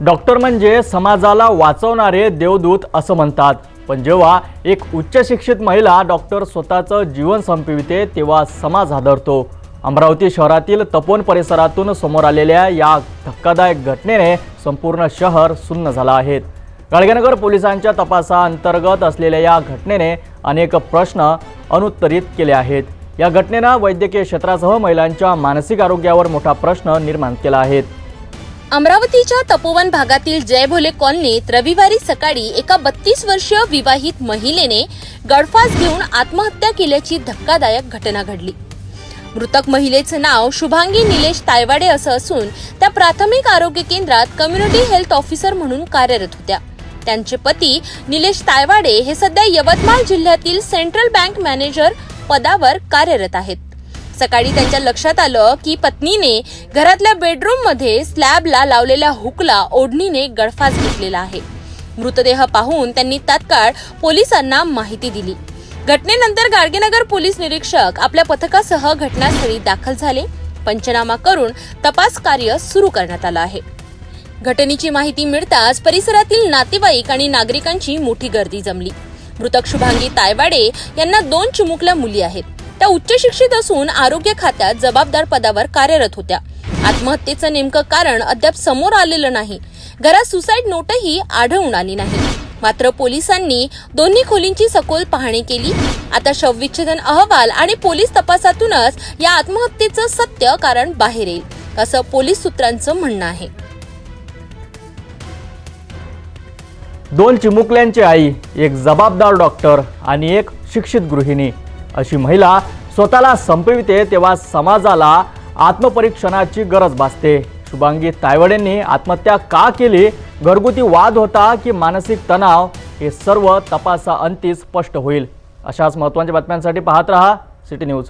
Doctor म्हणजे समाजाला वाचवणारे देवदूत असं म्हणतात. पण जेव्हा एक उच्च शिक्षित महिला डॉक्टर स्वतःचं जीवन संपविते तेव्हा समाज हादरतो. अमरावती शहरातील तपोन परिसरातून समोर आलेल्या या धक्कादायक घटनेने संपूर्ण शहर सुन्न झालं आहे. गाडगेनगर पोलिसांच्या तपासाअंतर्गत असलेल्या या घटनेने अनेक प्रश्न अनुत्तरित केले आहेत. या घटनेनं वैद्यकीय क्षेत्रासह महिलांच्या मानसिक आरोग्यावर मोठा प्रश्न निर्माण केला आहे. अमरावतीच्या तपोवन भागातील जय भोले कॉलनीत रविवारी सकाळी एका बत्तीस वर्षीय विवाहित महिलेने गळफास घेऊन आत्महत्या केल्याची धक्कादायक घटना घडली. मृतक महिलेचं नाव शुभांगी निलेश तायवाडे असं असून त्या प्राथमिक आरोग्य केंद्रात कम्युनिटी हेल्थ ऑफिसर म्हणून कार्यरत होत्या. त्यांचे पती निलेश तायवाडे हे सध्या यवतमाळ जिल्ह्यातील सेंट्रल बँक मॅनेजर पदावर कार्यरत आहेत. सकाळी त्यांच्या लक्षात आलं की पत्नीने घरातल्या बेडरूममध्ये स्लॅबला लावलेल्या हुकला ओढणीने गळफास घेतलेला आहे. मृतदेह पाहून त्यांनी तात्काळ पोलिसांना माहिती दिली. घटनेनंतर गाडगेनगर पोलीस निरीक्षक आपल्या पथकासह घटनास्थळी दाखल झाले. पंचनामा करून तपास कार्य सुरू करण्यात आलं आहे. घटनेची माहिती मिळताच परिसरातील नातेवाईक आणि नागरिकांची मोठी गर्दी जमली. मृतक शुभांगी तायवाडे यांना दोन चिमुकल्या मुली आहेत. त्या उच्च शिक्षित असून आरोग्य खात्यात जबाबदार पदावर कार्यरत होत्या. आत्महत्येचं नेमकं कारण अद्याप समोर आलेलं नाही. घरात सुसाईड नोटही आढळून आली नाही. मात्र पोलिसांनी दोन्ही खोलींची सखोल पाहणी केली. आता शवविच्छेदन अहवाल आणि पोलीस तपासातूनच या आत्महत्येचं सत्य कारण बाहेर येईल असं पोलीस सूत्रांचं म्हणणं आहे. दोन चिमुकल्यांची आई एक जबाबदार डॉक्टर आणि एक शिक्षित गृहिणी. अशी महिला स्वतःला संपविते तेव्हा समाजाला आत्मपरीक्षणाची गरज भासते. शुभांगी तायवडेंनी आत्महत्या का केली? घरगुती वाद होता की मानसिक तणाव? हे सर्व तपासा अंती स्पष्ट होईल. अशाच महत्त्वाच्या बातम्यांसाठी पाहत रहा सिटी न्यूज.